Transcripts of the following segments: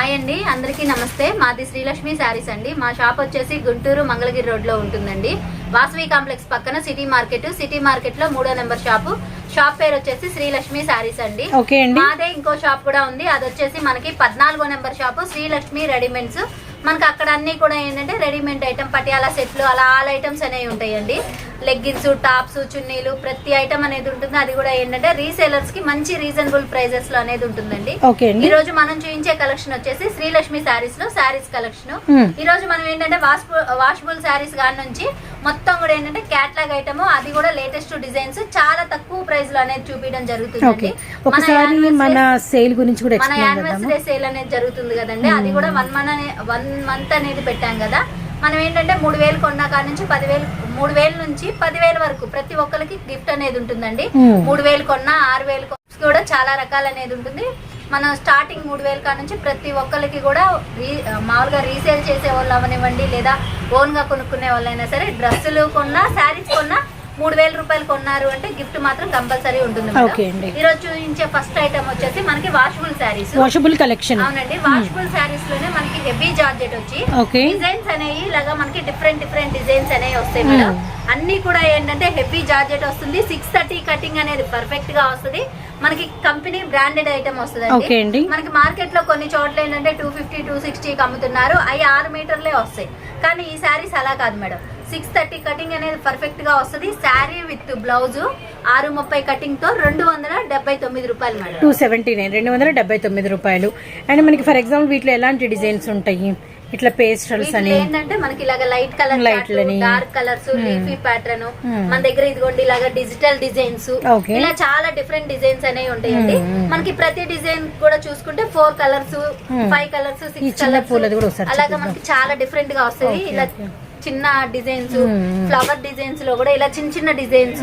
Hi అండి అందరికీ నమస్తే. మాది శ్రీలక్ష్మి శారీస్ అండి. మా షాప్ వచ్చేసి గుంటూరు మంగళగిరి రోడ్లో ఉంటుందండి. వాసవి కాంప్లెక్స్ పక్కన సిటీ మార్కెట్ సిటీ మార్కెట్లో మూడో నెంబర్ షాపు. షాప్ పేరు వచ్చేసి శ్రీలక్ష్మి శారీస్ అండి. మాదే ఇంకో షాప్ కూడా ఉంది. అది వచ్చేసి మనకి పద్నాలుగో నెంబర్ షాపు శ్రీలక్ష్మి రెడీమేడ్స్. మనకి అక్కడ అన్ని కూడా ఏంటంటే రెడీమేడ్ ఐటమ్ పటియాలా సెట్లు అలా ఆల్ ఐటమ్స్ అనేవి ఉంటాయండి. లెగ్గిన్స్ టాప్స్ చున్నీలు ప్రతి ఐటమ్ అనేది ఉంటుంది. అది కూడా ఏంటంటే రీసేలర్స్కి మంచి రీజనబుల్ ప్రైజెస్లో అనేది ఉంటుందండి. ఈ రోజు మనం చూపించే కలెక్షన్ వచ్చేసి శ్రీలక్ష్మి శారీస్లో శారీస్ కలెక్షన్. ఈ రోజు మనం ఏంటంటే వాష్బుల్ వాషబుల్ శారీస్ గాని నుంచి మొత్తం కూడా ఏంటంటే క్యాట్లాగ్ ఐటమ్ అది కూడా లేటెస్ట్ డిజైన్స్ చాలా తక్కువ ప్రైస్లో అనేది చూపించడం జరుగుతుంది ఒకసారి మన సేల్ గురించి కూడా మన యానివర్సరీ సేల్ అనేది జరుగుతుంది కదండి. అది కూడా వన్ మంత్ వన్ మంత్ అనేది పెట్టాం కదా. మనం ఏంటంటే మూడు వేలు కొన్నా కాడ నుంచి పదివేలు మూడు వేల నుంచి పదివేల వరకు ప్రతి ఒక్కరికి గిఫ్ట్ అనేది ఉంటుందండి. Hmm. మూడు వేలు కొన్నా ఆరు వేలు కూడా చాలా రకాలు అనేది ఉంటుంది. మనం స్టార్టింగ్ మూడు వేల కాడ నుంచి ప్రతి ఒక్కరికి కూడా రీ మామూలుగా రీసేల్ చేసే వాళ్ళు అవనివ్వండి లేదా ఓన్గా కొనుక్కునే వాళ్ళైనా సరే డ్రెస్సులు కొన్నా శారీస్ కొన్నా మూడు వేల రూపాయలు కొన్నారు అంటే గిఫ్ట్ మాత్రం కంపల్సరీ ఉంటుంది మేడం. ఓకే అండి. ఈ రోజు చూపించే ఫస్ట్ ఐటమ్ వచ్చేసి మనకి వాషబుల్ శారీస్. వాషబుల్ కలెక్షన్ అవునండి వాషబుల్ శారీస్లోనే మనకి హెవీ జార్జెట్ వచ్చి డిజైన్స్ అనేవి ఇలాగా మనకి డిఫరెంట్ డిఫరెంట్ డిజైన్స్ అనేవి వస్తాయి మేడం. అన్ని కూడా ఏంటంటే హెవీ జార్జెట్ వస్తుంది. సిక్స్ థర్టీ కటింగ్ అనేది పర్ఫెక్ట్గా వస్తుంది. మనకి కంపెనీ బ్రాండెడ్ ఐటమ్ వస్తుంది మనకి మార్కెట్లో కొన్ని చోట్ల ఏంటంటే టూ ఫిఫ్టీ టూ సిక్స్టీకి అమ్ముతున్నారు. అవి ఆరు మీటర్లే వస్తాయి. కానీ ఈ శారీస్ అలా కాదు మేడం. సిక్స్ థర్టీ కటింగ్ అనేది పర్ఫెక్ట్గా వస్తుంది. శారీ విత్ బ్లౌజ్ ఆరు ముప్పై కటింగ్తో రెండు వందల డెబ్బై తొమ్మిది రూపాయలు మేడం. టూ సెవెంటీ నైన్ రెండు వందల డెబ్బై తొమ్మిది రూపాయలు. అండ్ మనకి ఫర్ ఎగ్జాంపుల్ వీటిలో ఎలాంటి డిజైన్స్ ఉంటాయి? ఇట్లా పేస్టల్స్ అని ఏంటంటే మనకి ఇలాగ లైట్ కలర్ లని. Dark colours leafy pattern Hmm. మన దగ్గర ఇదిగోండి ఇలాగ డిజిటల్ డిజైన్స్. ఇలా చాలా డిఫరెంట్ డిజైన్స్ అనేవి ఉంటాయండి Hmm. మనకి ప్రతి డిజైన్ కూడా చూసుకుంటే four colours Hmm. Five colours six colours అలాగా. మనకి చాలా డిఫరెంట్గా వస్తుంది ఇలా. చిన్న డిజైన్స్. ఫ్లవర్ డిజైన్స్లో కూడా ఇలా చిన్న చిన్న డిజైన్స్.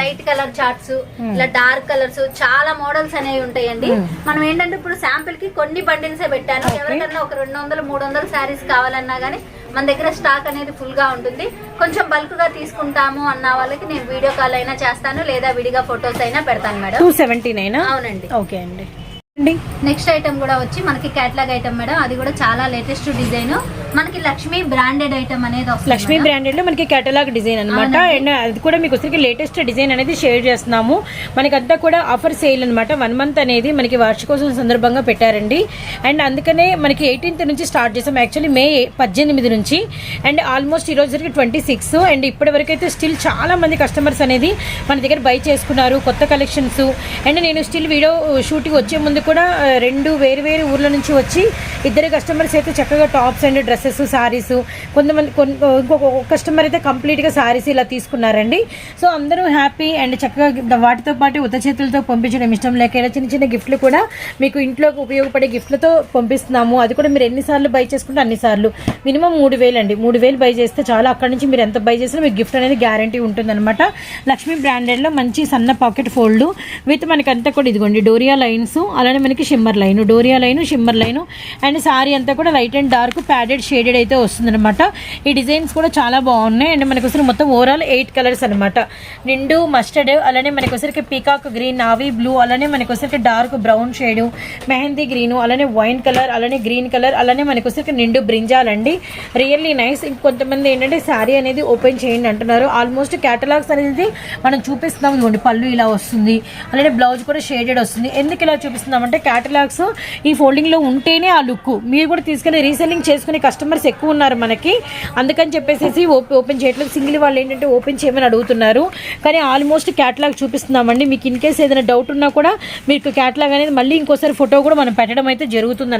లైట్ కలర్ చార్ట్స్ ఇలా డార్క్ కలర్స్ చాలా మోడల్స్ అనేవి ఉంటాయండి. మనం ఏంటంటే ఇప్పుడు శాంపిల్కి కొన్ని బండిల్స్ పెట్టాను. ఎవరికన్నా ఒక రెండు వందలు మూడు వందలు శారీస్ కావాలన్నా గానీ మన దగ్గర స్టాక్ అనేది ఫుల్గా ఉంటుంది కొంచెం బల్క్గా తీసుకుంటాము అన్న వాళ్ళకి నేను వీడియో కాల్ అయినా చేస్తాను లేదా విడిగా ఫొటోస్ అయినా పెడతాను మేడం టూ సెవెంటీ నైన్ అవునండి ఓకే అండి నెక్స్ట్ ఐటమ్ కూడా వచ్చి మనకి క్యాట్లాగ్ ఐటమ్ మేడం. అది కూడా చాలా లేటెస్ట్ డిజైన్ మనకి లక్ష్మి బ్రాండెడ్ ఐటమ్ అనేది వస్తుంది లక్ష్మీ. బ్రాండెడ్లో మనకి కేటలాగ్ డిజైన్ అనమాట. అండ్ అది కూడా మీకు వచ్చరికి లేటెస్ట్ డిజైన్ అనేది షేర్ చేస్తున్నాము. మనకి అంతా కూడా ఆఫర్ సేల్ అనమాట వన్ మంత్ అనేది మనకి వార్షికోత్సవం సందర్భంగా పెట్టారండి. అండ్ అందుకనే మనకి ఎయిటీన్త్ నుంచి స్టార్ట్ చేసాం. యాక్చువల్లీ మే పద్దెనిమిది నుంచి. అండ్ ఆల్మోస్ట్ ఈ రోజు ట్వంటీ సిక్స్ అండ్ ఇప్పటి వరకు అయితే స్టిల్ చాలా మంది కస్టమర్స్ అనేది మన దగ్గర బై చేసుకున్నారు. కొత్త కలెక్షన్స్ అండ్ నేను స్టిల్ వీడియో షూటింగ్ వచ్చే ముందు కూడా రెండు వేరు వేరు ఊర్ల నుంచి వచ్చి ఇద్దరు కస్టమర్స్ అయితే చక్కగా టాప్స్ అండ్ డ్రెస్సెస్ సారీస్ కొంతమంది కొన్- ఇంకొక కస్టమర్ అయితే కంప్లీట్గా సారీస్ ఇలా తీసుకున్నారండి. సో అందరూ హ్యాపీ అండ్ చక్కగా వాటితో పాటు ఉత్త చేతులతో పంపించడం ఇష్టం లేక చిన్న చిన్న గిఫ్ట్లు కూడా మీకు ఇంట్లోకి ఉపయోగపడే గిఫ్ట్లతో పంపిస్తున్నాము. అది కూడా మీరు ఎన్నిసార్లు బై చేసుకుంటే అన్నిసార్లు మినిమం మూడు వేలు అండి. మూడు వేలు బై చేస్తే చాలా. అక్కడ నుంచి మీరు ఎంత బై చేసినా మీకు గిఫ్ట్ అనేది గ్యారంటీ ఉంటుందన్నమాట. లక్ష్మీ బ్రాండెడ్లో మంచి సన్న పాకెట్ ఫోల్డ్ విత్ మనకి కూడా ఇదిగోండి డోరియా లైన్స్ అలానే మనకి shimmer line doria line shimmer line and sari అంతా కూడా light and dark padded shaded అయితే వస్తుందన్నమాట. ఈ డిజైన్స్ కూడా చాలా బాగున్నాయి. అండ్ మనకి ఒకసారి మొత్తం ఓవరాల్ ఎయిట్ కలర్స్ అనమాట నిండు మస్టర్డ్ అలానే మనకి వచ్చరికి పీకాక్ గ్రీన్ నావీ బ్లూ అలానే మనకు వచ్చరికి dark brown shade mehendi green అలానే వైన్ కలర్ అలానే గ్రీన్ కలర్ అలానే మనకు వచ్చరికి నిండు బ్రింజాల్ అండి. రియల్లీ నైస్ ఇంకొంతమంది ఏంటంటే శారీ అనేది ఓపెన్ చేయండి అంటున్నారు. ఆల్మోస్ట్ క్యాటలాగ్స్ అనేది మనం చూపిస్తున్నాం. ఇదిగోండి పళ్ళు ఇలా వస్తుంది. అలానే బ్లౌజ్ కూడా షేడెడ్ వస్తుంది. ఎందుకు ఇలా చూపిస్తున్నాం అంటే క్యాటలాగ్స్ ఈ ఫోల్డింగ్లో ఉంటేనే ఆ లుక్ మీరు కూడా తీసుకెళ్ళి రీసెల్లింగ్ చేసుకునే కస్టమర్స్ ఎక్కువ ఉన్నారు మనకి. అందుకని చెప్పేసి ఓపెన్ చేయట్లేదు. సింగిల్ వాళ్ళు ఏంటంటే ఓపెన్ చేయమని అడుగుతున్నారు. కానీ ఆల్మోస్ట్ క్యాటలాగ్ చూపిస్తున్నామండి. మీకు ఇన్ కేస్ ఏదైనా డౌట్ ఉన్నా కూడా మీకు క్యాటలాగ్ అనేది మళ్ళీ ఇంకోసారి ఫోటో కూడా మనం పెట్టడం అయితే జరుగుతుంది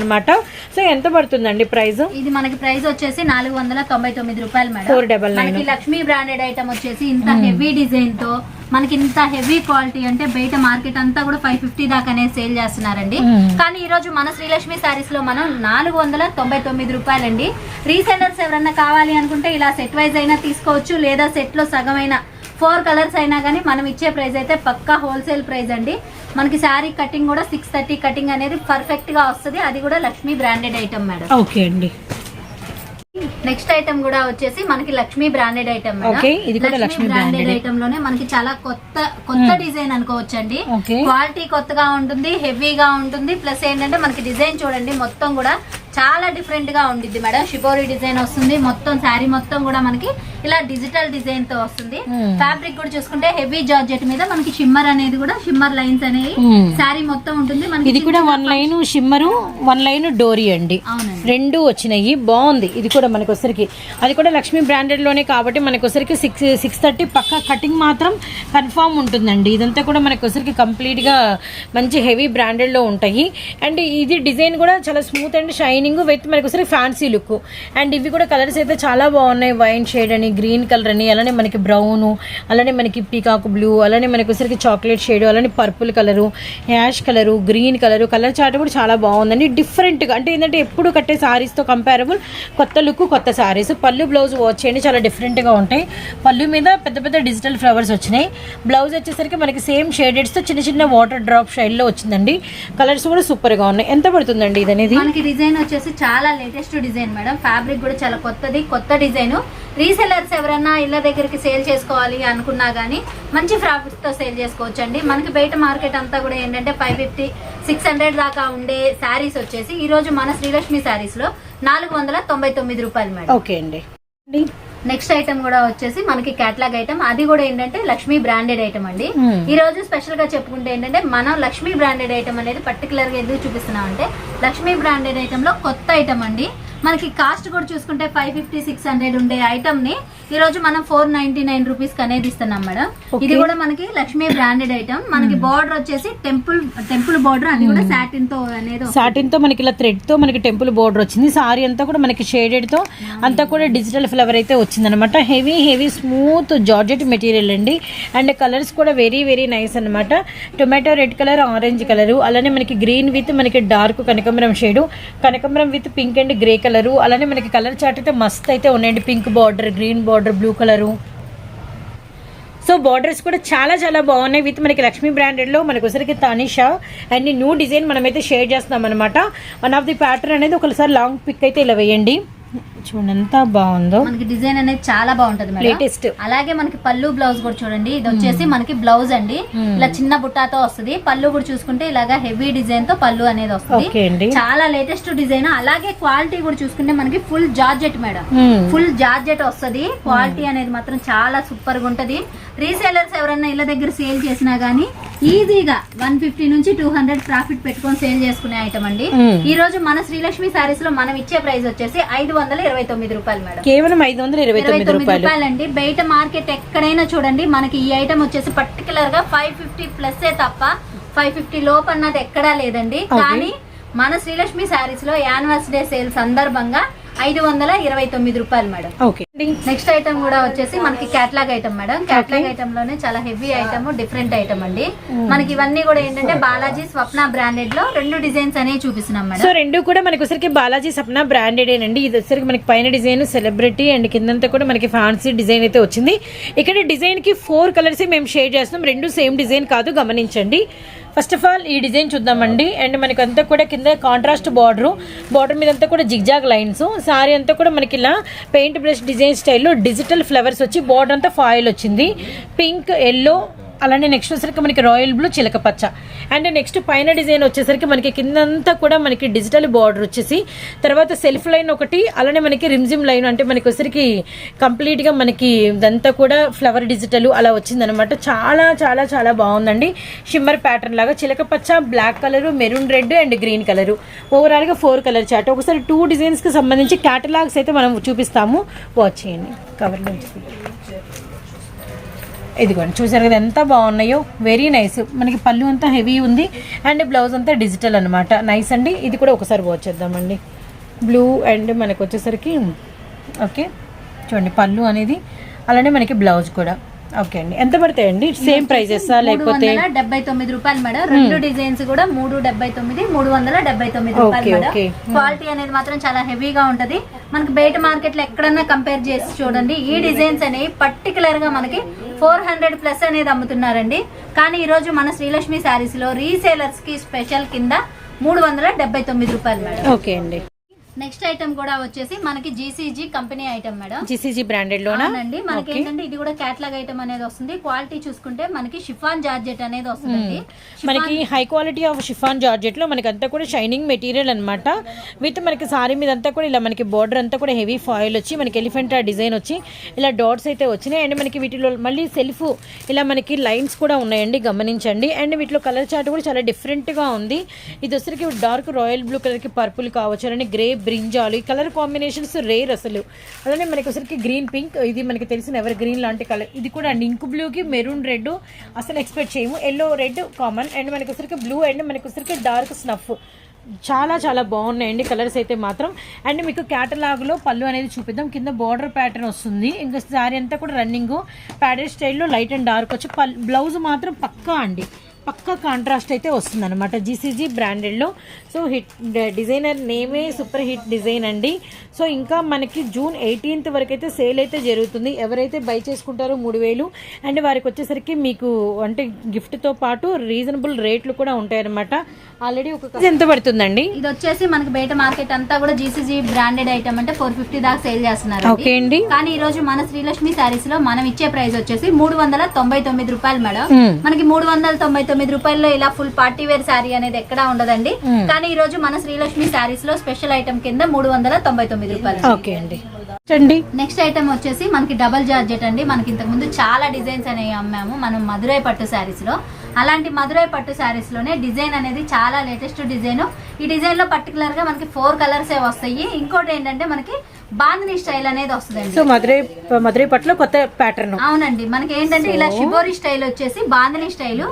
సో ఎంత పడుతుందండి ప్రైస్ ఇది మనకి ప్రైస్ వచ్చేసి నాలుగు వందల తొంభై తొమ్మిది రూపాయలు madam. Four double Lakshmi branded item వచ్చేసి ఇంత హెవీ డిజైన్తో మనకి ఇంత హెవీ క్వాలిటీ అంటే బయట మార్కెట్ అంతా కూడా ఫైవ్ ఫిఫ్టీ దాకానే సేల్ చేస్తున్నారండి. కానీ ఈ రోజు మన శ్రీలక్ష్మి సారీస్లో మనం నాలుగు వందల తొంభై తొమ్మిది రూపాయలండి. రీసెల్లర్స్ ఎవరన్నా కావాలి అనుకుంటే ఇలా సెట్ వైజ్ అయినా తీసుకోవచ్చు లేదా సెట్లో సగమైన ఫోర్ కలర్స్ అయినా కానీ మనం ఇచ్చే ప్రైస్ అయితే పక్కా హోల్సేల్ ప్రైస్ అండి. మనకి శారీ కటింగ్ కూడా సిక్స్ థర్టీ కటింగ్ అనేది పర్ఫెక్ట్గా వస్తుంది. అది కూడా Lakshmi branded item madam okay అండి. నెక్స్ట్ ఐటమ్ కూడా వచ్చేసి మనకి Lakshmi branded item Lakshmi branded. ఐటమ్లోనే మనకి చాలా కొత్త కొత్త డిజైన్ అనుకోవచ్చండి. క్వాలిటీ కొత్తగా ఉంటుంది హెవీగా ఉంటుంది ప్లస్ ఏంటంటే మనకి డిజైన్ చూడండి మొత్తం కూడా చాలా డిఫరెంట్గా ఉండిద్ది మేడం. షిబోరి డిజైన్ వస్తుంది. మొత్తం శారీ మొత్తం కూడా మనకి ఇలా డిజిటల్ డిజైన్తో వస్తుంది. Hmm. ఫ్యాబ్రిక్ కూడా చూసుకుంటే హెవీ జార్జెట్ మీద మనకి షిమ్మర్ అనేది కూడా షిమ్మర్ లైన్స్ అనేవి Hmm. శారీ మొత్తం ఉంటుంది. మనకి ఇది కూడా one line shimmer one line dori అండి. రెండు వచ్చినాయి. బాగుంది. ఇది కూడా మనకు వచ్చరికి అది కూడా లక్ష్మీ బ్రాండెడ్లోనే కాబట్టి మనకు వచ్చరికి సిక్స్ సిక్స్ థర్టీ పక్క కటింగ్ మాత్రం కన్ఫామ్ ఉంటుందండి. ఇదంతా కూడా మనకు వచ్చరికి కంప్లీట్గా మంచి హెవీ బ్రాండెడ్లో ఉంటాయి. అండ్ ఇది డిజైన్ కూడా చాలా స్మూత్ అండ్ షైనింగ్ విత్ మనకు ఒకసారి ఫ్యాన్సీ లుక్. అండ్ ఇవి కూడా కలర్స్ అయితే చాలా బాగున్నాయి. వైన్ షేడ్ అని గ్రీన్ కలర్ అని అలానే మనకి బ్రౌన్ అలానే మనకి పీకాక్ బ్లూ అలానే మనకి వచ్చరికి చాక్లెట్ షేడ్ అలానే purple colour ash colour green colour colour chart కూడా చాలా బాగుందండి. డిఫరెంట్గా అంటే ఏంటంటే ఎప్పుడు కట్టే సారీస్తో కంపారబుల్ కొత్త లుక్ కొత్త సారీస్ పళ్ళు బ్లౌజ్ వాచ్ చేయండి చాలా డిఫరెంట్గా ఉంటాయి. పళ్ళు మీద పెద్ద పెద్ద డిజిటల్ ఫ్లవర్స్ వచ్చినాయి. బ్లౌజ్ వచ్చేసరికి మనకి సేమ్ షేడెడ్స్తో చిన్న చిన్న వాటర్ డ్రాప్ షైడ్లో వచ్చిందండి. కలర్స్ కూడా సూపర్గా ఉన్నాయి. ఎంత పడుతుందండి ఇది అనేది మనకి డిజైన్ వచ్చేసి చాలా లేటెస్ట్ డిజైన్ మేడం ఫ్యాబ్రిక్ కూడా చాలా కొత్తది కొత్త డిజైన్ రీసెలర్స్ ఎవరన్నా ఇళ్ళ దగ్గరికి సేల్ చేసుకోవాలి అనుకున్నా గానీ మంచి ప్రాఫిట్స్తో సేల్ చేసుకోవచ్చు అండి మనకి బయట మార్కెట్ అంతా కూడా ఏంటంటే ఫైవ్ ఫిఫ్టీ సిక్స్ హండ్రెడ్ దాకా ఉండే శారీస్ వచ్చేసి ఈ రోజు మన శ్రీలక్ష్మి శారీస్లో నాలుగు వందల తొంభై తొమ్మిది రూపాయలు మేడం ఓకే అండి. నెక్స్ట్ ఐటమ్ కూడా వచ్చేసి మనకి కేటలాగ్ ఐటమ్ అది కూడా ఏంటంటే లక్ష్మీ బ్రాండెడ్ ఐటమ్ అండి. Hmm. ఈ రోజు స్పెషల్గా చెప్పుకుంటే ఏంటంటే మనం లక్ష్మీ బ్రాండెడ్ ఐటమ్ అనేది పర్టికులర్గా ఎందుకు చూపిస్తున్నాం అంటే లక్ష్మీ బ్రాండెడ్ ఐటమ్లో కొత్త ఐటమ్ అండి. మనకి కాస్ట్ కూడా చూసుకుంటే ఫైవ్ ఫిఫ్టీ సిక్స్ హండ్రెడ్ ఉండే ఐటమ్ని ఈ రోజు మనం ఫోర్ నైన్టీ నైన్ రూపీస్కి అనేది ఇస్తున్నాం మేడం. ఇది కూడా మనకి లక్ష్మీ బ్రాండెడ్ ఐటమ్ మనకి బార్డర్ వచ్చేసి టెంపుల్ టెంపుల్ బార్డర్ అది కూడా సాటిన్తో అనేది. సాటిన్తో మనకి ఇలా థ్రెడ్తో మనకి టెంపుల్ బోర్డర్ వచ్చింది. సారీ అంతా కూడా మనకి షేడెడ్తో అంతా కూడా డిజిటల్ ఫ్లవర్ అయితే వచ్చింది అనమాట heavy heavy smooth georgette material అండి. అండ్ కలర్స్ కూడా వెరీ వెరీ నైస్ అనమాట tomato red colour orange colour అలానే మనకి గ్రీన్ విత్ మనకి డార్క్ కనకాంబరం షేడు కనకాంబరం with pink and grey colour అలానే మనకి కలర్ చార్ట్ అయితే మస్త్ అయితే ఉన్నాయండి. Pink border green border blue colour. So borders కూడా చాలా చాలా బాగున్నాయి విత్ మనకి లక్ష్మీ బ్రాండెడ్లో మనకు ఒకసారికి తనిషా అండ్ న్యూ డిజైన్ మనమైతే షేర్ చేస్తున్నాం అనమాట వన్ ఆఫ్ ది ప్యాటర్న్ అనేది ఒకసారి లాంగ్ పిక్ అయితే ఇలా వేయండి. చూడండి ఎంత బాగుందో. మనకి డిజైన్ అనేది చాలా బాగుంటది మేడం. లేటెస్ట్ అలాగే మనకి పళ్ళు బ్లౌజ్ కూడా చూడండి ఇది వచ్చేసి మనకి బ్లౌజ్ అండి. Hmm. ఇలా చిన్న బుట్టాతో వస్తుంది. పళ్ళు కూడా చూసుకుంటే ఇలాగా హెవీ డిజైన్తో పళ్ళు అనేది వస్తుంది. చాలా లేటెస్ట్ డిజైన్ అలాగే క్వాలిటీ కూడా చూసుకుంటే మనకి full georgette madam. Hmm. Full georgette వస్తుంది. క్వాలిటీ అనేది మాత్రం చాలా సూపర్గా ఉంటది. రీసేలర్స్ ఎవరన్నా ఇళ్ళ దగ్గర సేల్ చేసినా గానీ ఈజీగా వన్ ఫిఫ్టీ నుంచి టూ హండ్రెడ్ ప్రాఫిట్ పెట్టుకొని సేల్ చేసుకునే ఐటమ్ అండి. ఈ రోజు మన శ్రీలక్ష్మి సారీస్లో మనం ఇచ్చే ప్రైస్ వచ్చేసి ఐదు వందల ఇరవై తొమ్మిది రూపాయలు మేడం. కేవలం ఐదు వందల ఇరవై తొమ్మిది రూపాయలు. రూపాయలండి. బయట మార్కెట్ ఎక్కడైనా చూడండి మనకి ఈ ఐటమ్ వచ్చేసి పర్టికులర్గా ఫైవ్ ఫిఫ్టీ ప్లస్ తప్ప ఫైవ్ ఫిఫ్టీ లోపు అన్నది ఎక్కడా లేదండి. కానీ మన శ్రీలక్ష్మి శారీస్లో యానివర్స్ డే సేల్ సందర్భంగా ఐదు వందల ఇరవై తొమ్మిది రూపాయలు మేడం. ఓకే. నెక్స్ట్ ఐటమ్ కూడా వచ్చేసి మనకి క్యాట్లాగ్ ఐటమ్ మేడం. క్యాట్లాగ్ ఐటమ్లోనే చాలా హెవీ ఐటమ్ డిఫరెంట్ ఐటమ్ అండి. మనకి ఇవన్నీ కూడా ఏంటంటే బాలాజీ స్వప్న బ్రాండెడ్లో రెండు డిజైన్స్ అనేవి చూపిస్తున్నాం మేడం. సో రెండు కూడా మనకి వచ్చరికి బాలాజీ సప్న బ్రాండెడ్ అండి ఇది వచ్చరికి మనకి పైన డిజైన్ సెలబ్రిటీ అండ్ కిందంతా కూడా మనకి ఫ్యాన్సీ డిజైన్ అయితే వచ్చింది. ఇక్కడ డిజైన్కి ఫోర్ కలర్స్ మేము షేర్ చేస్తున్నాం. రెండు సేమ్ డిజైన్ కాదు గమనించండి. ఫస్ట్ ఆఫ్ ఆల్ ఈ డిజైన్ చూద్దామండి. అండ్ మనకి అంతా కూడా కింద కాంట్రాస్ట్ బార్డర్ బార్డర్ మీద అంతా కూడా జిగ్జాగ్ లైన్స్ సారీ అంతా కూడా మనకి ఇలా పెయింట్ బ్రష్ డిజైన్ స్టైల్లో డిజిటల్ ఫ్లవర్స్ వచ్చి బార్డర్ అంతా ఫాయిల్ వచ్చింది. పింక్ ఎల్లో అలానే నెక్స్ట్ వచ్చేసరికి మనకి రాయల్ బ్లూ చిలక పచ్చ. అండ్ నెక్స్ట్ పైన డిజైన్ వచ్చేసరికి మనకి కిందంతా కూడా మనకి డిజిటల్ బార్డర్ వచ్చేసి తర్వాత సెల్ఫ్ లైన్ ఒకటి అలానే మనకి రిమ్జిమ్ లైన్ అంటే మనకి వచ్చరికి కంప్లీట్గా మనకి ఇదంతా కూడా ఫ్లవర్ డిజిటల్ అలా వచ్చిందనమాట చాలా చాలా చాలా బాగుందండి. షిమ్మర్ ప్యాటర్న్ లాగా చిలక పచ్చ black colour maroon red and green colour ఓవరాల్గా ఫోర్ కలర్ చాట్ ఒకసారి టూ డిజైన్స్కి సంబంధించి క్యాటలాగ్స్ అయితే మనం చూపిస్తాము. వాచ్ చేయండి. కవర్లో ఇదిగోండి చూసారు కదా ఎంత బాగున్నాయో. వెరీ నైస్ మనకి పళ్ళు అంతా హెవీ ఉంది. అండ్ బ్లౌజ్ అంతా డిజిటల్ అనమాట నైస్ అండి. ఇది కూడా ఒకసారి వాచ్ చేద్దామండి. బ్లూ అండ్ మనకు వచ్చేసరికి ఓకే చూడండి పళ్ళు అనేది. అలానే మనకి బ్లౌజ్ కూడా. ఓకే అండి. ఎంత పడతాయండి సేమ్ ప్రైజెస్ లేకపోతే? డెబ్బై తొమ్మిది రూపాయలు మేడం. రెండు డిజైన్స్ కూడా మూడు డెబ్బై తొమ్మిది మూడు వందల డెబ్బై తొమ్మిది రూపాయలు మేడం. క్వాలిటీ అనేది మాత్రం చాలా హెవీగా ఉంటది. మనకి బయట మార్కెట్లో ఎక్కడన్నా కంపేర్ చేసి చూడండి ఈ డిజైన్స్ అనేవి పర్టికులర్గా మనకి ఫోర్ హండ్రెడ్ ప్లస్ అనేది అమ్ముతున్నారండి. కానీ ఈ రోజు మన శ్రీలక్ష్మి శారీస్లో రీసేలర్స్కి స్పెషల్ కింద మూడు వందల డెబ్బై తొమ్మిది రూపాయలు మేడం. ఓకే అండి. నెక్స్ట్ ఐటమ్ కూడా వచ్చేసి మనకి GCG company item madam. GCG branded లోనా? అవునండి. మనకి. ఏంటంటే ఇది కూడా క్యాట్లాగ్ ఐటమ్ అనేది వస్తుంది. క్వాలిటీ చూసుకుంటే మనకి షిఫాన్ జార్జెట్ అనేది వస్తుంది మనకి హై క్వాలిటీ ఆఫ్ షిఫాన్ జార్జెట్లో మనకి అంతా కూడా షైనింగ్ మెటీరియల్ అన్నమాట. విత్ మనకి సారీ మీద అంతా కూడా ఇలా మనకి బార్డర్ అంతా కూడా హెవీ ఫాయిల్ వచ్చి మనకి ఎలిఫెంట్ డిజైన్ వచ్చి ఇలా డాట్స్ అయితే వచ్చినాయి. అండ్ మనకి వీటిలో మళ్ళీ సెల్ఫ్ ఇలా మనకి లైన్స్ కూడా ఉన్నాయండి. గమనించండి. అండ్ వీటిలో కలర్ చార్ట్ కూడా చాలా different గా ఉంది. ఇది వచ్చరికి డార్క్ రాయల్ బ్లూ కలర్కి పర్పుల్ కావచ్చు. అలానే గ్రే బ్రింజాలు. ఈ కలర్ కాంబినేషన్స్ రేర్ అసలు. అలానే మనకి ఒకసారికి గ్రీన్ పింక్ ఇది మనకి తెలిసిన ఎవర్ గ్రీన్ లాంటి కలర్. ఇది కూడా అండి. ఇంకు బ్లూకి మెరూన్ రెడ్ అసలు ఎక్స్పెక్ట్ చేయము. ఎల్లో రెడ్ కామన్ అండ్ మనకి ఒకసారికి బ్లూ అండ్ మనకి ఒకసారికి డార్క్ స్నఫ్. చాలా చాలా బాగున్నాయండి కలర్స్ అయితే మాత్రం. అండ్ మీకు క్యాటలాగ్లో పళ్ళు అనేది చూపిద్దాం. కింద బార్డర్ ప్యాటర్న్ వస్తుంది. ఇంకా శారీ అంతా కూడా రన్నింగ్ ప్యాటర్న్ స్టైల్లో లైట్ అండ్ డార్క్ వచ్చి పల్ బ్లౌజ్ మాత్రం పక్కా అండి. పక్కా కాంట్రాస్ట్ అయితే వస్తుంది అనమాట జీసీజీ బ్రాండెడ్లో సో హిట్ డిజైనర్ నేమే సూపర్ హిట్ డిజైన్ అండి. సో ఇంకా మనకి జూన్ ఎయిటీన్త్ వరకు అయితే సేల్ అయితే జరుగుతుంది. ఎవరైతే బై చేసుకుంటారో మూడు వేలు. అండ్ వారికి వచ్చేసరికి మీకు అంటే గిఫ్ట్తో పాటు రీజనబుల్ రేట్లు కూడా ఉంటాయన్నమాట. ఆల్రెడీ ఒక ఎంత పడుతుందండి? ఇది వచ్చేసి మనకి బయట మార్కెట్ అంతా కూడా జీసీజీ బ్రాండెడ్ ఐటమ్ అంటే ఫోర్ ఫిఫ్టీ దాకా సేల్ చేస్తున్నారు ఓకే అండి. కానీ ఈ రోజు మన శ్రీలక్ష్మి శారీస్లో మనం ఇచ్చే ప్రైస్ వచ్చేసి మూడు వందల తొంభై తొమ్మిది రూపాయలు మేడం. మనకి మూడు వందల తొంభై తొమ్మిది రూపాయల్లో ఇలా ఫుల్ పార్టీ వేర్ శారీ అనేది ఎక్కడా ఉండదండి. కానీ ఈ రోజు మన శ్రీలక్ష్మి శారీస్లో స్పెషల్ ఐటమ్ కింద మూడు వందల తొంభై తొమ్మిది రూపాయలు. ఓకే అండి. అండి నెక్స్ట్ ఐటమ్ వచ్చేసి మనకి డబల్ జార్జెట్ అండి. మనకి ఇంతకు ముందు చాలా డిజైన్స్ అనేవి అమ్మాము. మనం మధురై పట్టు శారీస్లో. అలాంటి మధురై పట్టు శారీస్లోనే డిజైన్ అనేది చాలా లేటెస్ట్ డిజైన్ ఈ డిజైన్లో పర్టికులర్గా మనకి ఫోర్ కలర్స్ ఏ వస్తాయి. ఇంకోటి ఏంటంటే మనకి బాందిని స్టైల్ అనేది వస్తుందండి. సో మధురై మధురై పట్ల కొత్త ప్యాటర్న్ అవునండి. మనకి ఏంటంటే ఇలా షిబోరి స్టైల్ వచ్చేసి బాందిని స్టైల్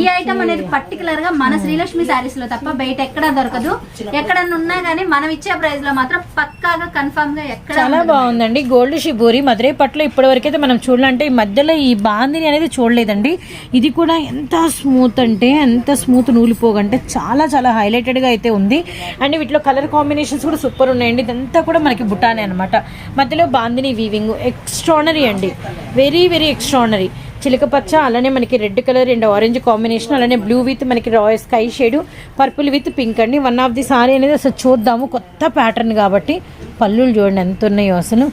ఈ ఐటమ్ అనేది పర్టికులర్గా మన శ్రీలక్ష్మి శారీస్లో తప్ప బయట ఎక్కడా దొరకదు. ఎక్కడన్నా ఉన్నా గానీ మనం ఇచ్చే ప్రైస్లో మాత్రం పక్కాగా కన్ఫర్మ్గా ఎక్కడ చాలా బాగుందండి. గోల్డ్ షిబోరి మధురై పట్ల ఇప్పటి వరకు అయితే మనం చూడాలంటే ఈ మధ్యలో ఈ బాందిని అనేది చూడలేదండి. ఇది కూడా ఎంత స్మూత్ అంటే ఎంత స్మూత్ నూలిపోగంటే చాలా చాలా హైలైటెడ్గా అయితే ఉంది. అండ్ వీటిలో కలర్ కాంబినేషన్స్ కూడా సూపర్ ఉన్నాయండి ఇదంతా కూడా మనకి బుటానే అనమాట మధ్యలో బాందిని వీవింగ్ ఎక్స్ట్రానరీ అండి. వెరీ వెరీ ఎక్స్ట్రానరీ చిలకపచ్చ అలానే మనకి red colour and orange combination అలానే బ్లూ విత్ మనకి royal sky shade purple with pink అండి. వన్ ఆఫ్ ది సారీ అనేది అసలు చూద్దాము. కొత్త ప్యాటర్న్ కాబట్టి పళ్ళులు చూడండి ఎంత ఉన్నాయో అసలు.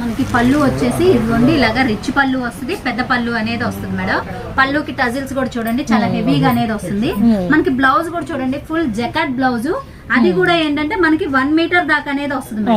మనకి పళ్ళు వచ్చేసి ఇదిగోండి ఇలాగా రిచ్ పళ్ళు వస్తుంది పెద్ద పళ్ళు అనేది వస్తుంది మేడం. పళ్ళుకి టజిల్స్ కూడా చూడండి చాలా హెవీగా అనేది వస్తుంది. మనకి బ్లౌజ్ కూడా చూడండి ఫుల్ జకాట్ బ్లౌజ్ అది కూడా ఏంటంటే మనకి వన్ మీటర్ దాకా అనేది వస్తుంది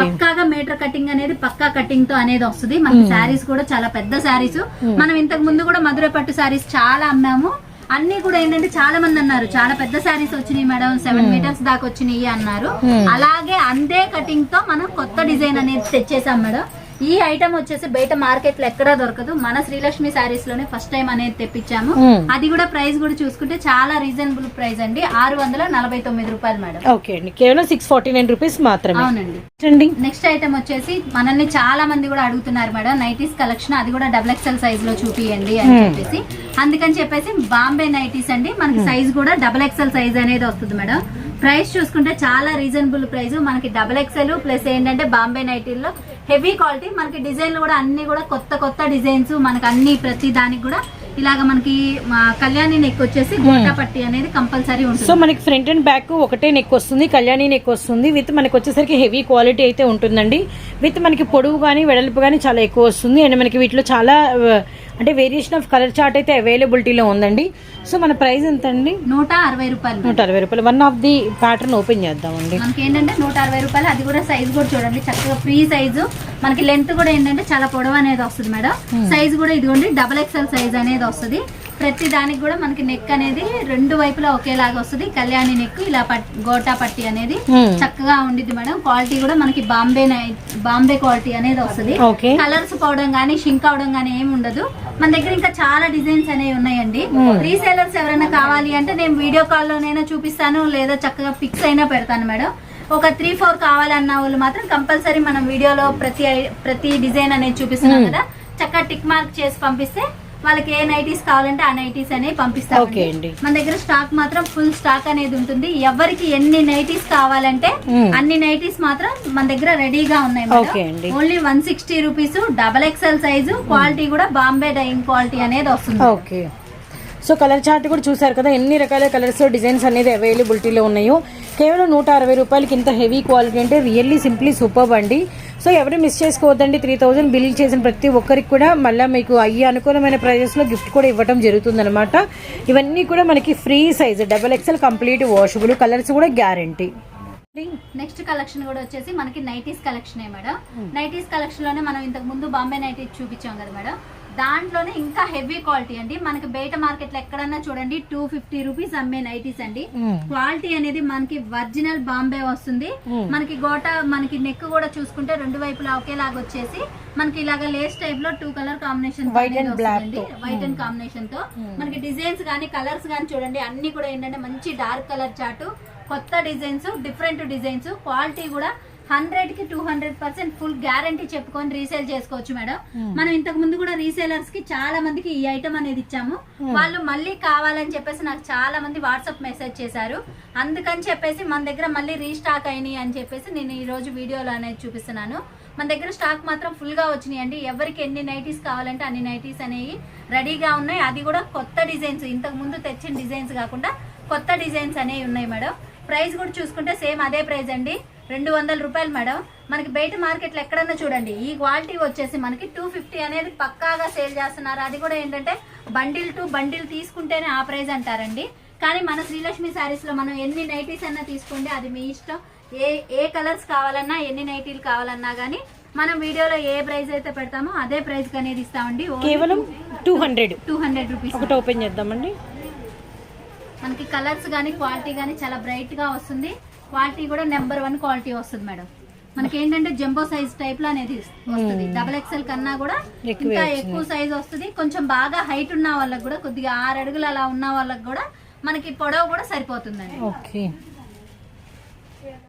పక్కాగా మీటర్ కటింగ్ అనేది పక్కా కటింగ్తో అనేది వస్తుంది. మనకి శారీస్ కూడా చాలా పెద్ద శారీస్ మనం ఇంతకు ముందు కూడా మధుర పట్టు శారీస్ చాలా అమ్మాము. అన్ని కూడా ఏంటంటే చాలా మంది అన్నారు. చాలా పెద్ద శారీస్ వచ్చినాయి మేడం. సెవెన్ మీటర్స్ దాకా వచ్చినాయి అన్నారు. అలాగే అంతే కటింగ్తో మనం కొత్త డిజైన్ అనేది తెచ్చేసాం మేడం. ఈ ఐటమ్ వచ్చేసి బయట మార్కెట్లో ఎక్కడా దొరకదు. మన శ్రీలక్ష్మి శారీస్లోనే ఫస్ట్ టైం అనేది తెప్పించాము. Hmm. అది కూడా ప్రైస్ కూడా చూసుకుంటే చాలా రీజనబుల్ ప్రైస్ అండి. ఆరు వందల నలభై తొమ్మిది రూపాయలు మేడం. ఓకే అండి. కేవలం సిక్స్ ఫార్టీ నైన్ రూపీస్ మాత్రమే. అవునండి. నెక్స్ట్ ఐటమ్ వచ్చేసి మనల్ని చాలా మంది కూడా అడుగుతున్నారు మేడం. నైటీస్ కలెక్షన్ అది కూడా డబుల్ ఎక్స్ఎల్ సైజ్లో చూపియండి అని చెప్పేసి. అందుకని చెప్పేసి బాంబే నైటీస్ అండి. మనకి సైజ్ కూడా డబుల్ ఎక్స్ఎల్ సైజ్ అనేది వస్తుంది మేడం. ప్రైస్ చూసుకుంటే చాలా రీజనబుల్ ప్రైస్ మనకి డబుల్ ఎక్స్ఎల్ ప్లస్ ఏంటంటే బాంబే నైటీల్లో హెవీ క్వాలిటీ. మనకి డిజైన్లు కూడా అన్ని కూడా కొత్త కొత్త డిజైన్స్ మనకి అన్ని ప్రతి దానికి కూడా ఇలాగ మనకి కళ్యాణి నెక్ వచ్చేసి గోటా పట్టి అనేది కంపల్సరీ సో ఉంటుంది మనకి ఫ్రంట్ అండ్ బ్యాక్ ఒకటే నెక్ వస్తుంది కళ్యాణి నెక్ వస్తుంది. విత్ మనకి వచ్చేసరికి హెవీ క్వాలిటీ అయితే ఉంటుందండి. విత్ మనకి పొడవు కానీ వెడల్పు కానీ చాలా ఎక్కువ వస్తుంది. అండ్ మనకి వీటిలో చాలా అంటే వేరియేషన్ ఆఫ్ కలర్ చార్ట్ అయితే అవైలబిలిటీలో ఉందండి. సో మన ప్రైస్ ఎంత అండి నూట అరవై రూపాయలు నూట అరవై రూపాయలు. One of the pattern open చేద్దామండి. మనకి ఏంటంటే నూట అరవై రూపాయలు అది కూడా సైజ్ కూడా చూడండి. చక్కగా ఫ్రీ సైజు మనకి లెంత్ కూడా ఏంటంటే చాలా పొడవు అనేది వస్తుంది మేడం. సైజ్ కూడా ఇదిగోండి డబల్ ఎక్స్ఎల్ సైజ్ అనేది వస్తుంది. ప్రతి దానికి కూడా మనకి నెక్ అనేది రెండు వైపులా ఒకేలాగా వస్తుంది. కళ్యాణి నెక్ ఇలా గోటా పట్టి అనేది Hmm. చక్కగా ఉండిద్ది మేడం. క్వాలిటీ కూడా మనకి బాంబే బాంబే క్వాలిటీ అనేది వస్తుంది. కలర్స్ పోవడం కానీ షింక్ అవడం కానీ ఏమి ఉండదు. మన దగ్గర ఇంకా చాలా డిజైన్స్ అనేవి ఉన్నాయండి. రీసేలర్స్ ఎవరైనా కావాలి అంటే నేను వీడియో కాల్ లోనైనా చూపిస్తాను లేదా చక్కగా పిక్స్ అయినా పెడతాను మేడం. ఒక త్రీ ఫోర్ కావాలన్న వాళ్ళు మాత్రం కంపల్సరీ మనం వీడియోలో ప్రతి ప్రతి డిజైన్ అనేది చూపిస్తున్నాం కదా. చక్కగా టిక్ మార్క్ చేసి పంపిస్తే వాళ్ళకి ఏ నైటీస్ కావాలంటే ఆ నైటీస్ అనేవి పంపిస్తాం. మన దగ్గర స్టాక్ మాత్రం ఫుల్ స్టాక్ అనేది ఉంటుంది. ఎవరికి ఎన్ని నైటీస్ కావాలంటే. అన్ని నైటీస్ మాత్రం మన దగ్గర రెడీగా ఉన్నాయి. Only one sixty rupees double XL size quality కూడా బాంబే డైయింగ్ క్వాలిటీ అనేది వస్తుంది. ఓకే. సో కలర్ చార్ట్ కూడా చూసారు కదా ఎన్ని రకాల కలర్స్ డిజైన్స్ అనేది అవైలబిలిటీలో ఉన్నాయో. కేవలం నూట అరవై రూపాయలకి ఇంత హెవీ క్వాలిటీ అంటే రియల్లీ సింప్లీ సూపర్ అండి. సో ఎవరు మిస్ చేసుకోవద్దండి. త్రీ థౌజండ్ బిల్ చేసిన ప్రతి ఒక్కరికి కూడా మళ్ళీ మీకు అయ్యే అనుకూలమైన ప్రైజెస్లో గిఫ్ట్ కూడా ఇవ్వడం జరుగుతుందన్నమాట. ఇవన్నీ కూడా మనకి free size double XL complete washable colours కూడా గ్యారంటీ. నెక్స్ట్ కలెక్షన్ కూడా వచ్చేసి మనకి నైటీస్ కలెక్షన్ మేడం. నైటీస్ కలెక్షన్లోనే మనం ఇంతకు ముందు బాంబే నైటీస్ చూపించాం కదా మేడం. దాంట్లోనే ఇంకా హెవీ క్వాలిటీ అండి. మనకి బయట మార్కెట్లో ఎక్కడన్నా చూడండి టూ ఫిఫ్టీ రూపీస్ అమ్మే నైటీస్ అండి. క్వాలిటీ అనేది మనకి ఒరిజినల్ బాంబే వస్తుంది. మనకి గోట మనకి నెక్ కూడా చూసుకుంటే రెండు వైపులా ఒకేలాగా వచ్చేసి మనకి ఇలాగ లేస్ టైప్లో two colour combination. White and కాంబినేషన్తో. మనకి డిజైన్స్ కానీ కలర్స్ కానీ చూడండి అన్ని కూడా ఏంటంటే మంచి డార్క్ కలర్ చాటు కొత్త డిజైన్స్ డిఫరెంట్ డిజైన్స్ క్వాలిటీ కూడా హండ్రెడ్కి two hundred percent full guarantee చెప్పుకొని రీసేల్ చేసుకోవచ్చు మేడం. మనం ఇంతకు ముందు కూడా రీసేలర్స్కి చాలా మందికి ఈ ఐటమ్ అనేది ఇచ్చాము. వాళ్ళు మళ్ళీ కావాలని చెప్పేసి నాకు చాలా మంది వాట్సాప్ మెసేజ్ చేశారు. అందుకని చెప్పేసి మన దగ్గర మళ్ళీ రీస్టాక్ అయినాయి అని చెప్పేసి నేను ఈ రోజు వీడియోలో అనేది చూపిస్తున్నాను. మన దగ్గర స్టాక్ మాత్రం ఫుల్గా వచ్చినాయి అండి ఎవరికి ఎన్ని నైటీస్ కావాలంటే అన్ని నైటీస్ అనేవి రెడీగా ఉన్నాయి. అది కూడా కొత్త డిజైన్స్. ఇంతకు ముందు తెచ్చిన డిజైన్స్ కాకుండా కొత్త డిజైన్స్ అనేవి ఉన్నాయి మేడం. ప్రైస్ కూడా చూసుకుంటే సేమ్ అదే ప్రైస్ అండి. రెండు వందల రూపాయలు మేడం. మనకి బయట మార్కెట్లో ఎక్కడన్నా చూడండి ఈ క్వాలిటీ వచ్చేసి మనకి టూ ఫిఫ్టీ అనేది పక్కాగా సేల్ చేస్తున్నారు. అది కూడా ఏంటంటే బండిల్ టు బండిల్ తీసుకుంటేనే ఆ ప్రైస్ అంటారండి. కానీ మన శ్రీలక్ష్మి శారీస్లో మనం ఎన్ని నైటీస్ అన్నా తీసుకోండి అది మీ ఇష్టం. ఏ ఏ కలర్స్ కావాలన్నా ఎన్ని నైటీలు కావాలన్నా కానీ మనం వీడియోలో ఏ ప్రైస్ అయితే పెడతామో అదే ప్రైస్ అనేది ఇస్తామండి. కేవలం two hundred. Two hundred rupees. ఒకటి ఓపెన్ చేద్దామండి. మనకి కలర్స్ కానీ క్వాలిటీ కానీ చాలా బ్రైట్గా వస్తుంది. క్వాలిటీ కూడా నెంబర్ వన్ క్వాలిటీ వస్తుంది మేడం. మనకి ఏంటంటే జంబో సైజ్ టైప్లో అనేది వస్తుంది. డబల్ ఎక్స్ఎల్ కన్నా కూడా ఇంకా. ఎక్కువ సైజ్ వస్తుంది. కొంచెం బాగా హైట్ ఉన్న వాళ్ళకి కూడా కొద్దిగా ఆరు అడుగులు అలా ఉన్న వాళ్ళకి కూడా మనకి పొడవు కూడా సరిపోతుందండి.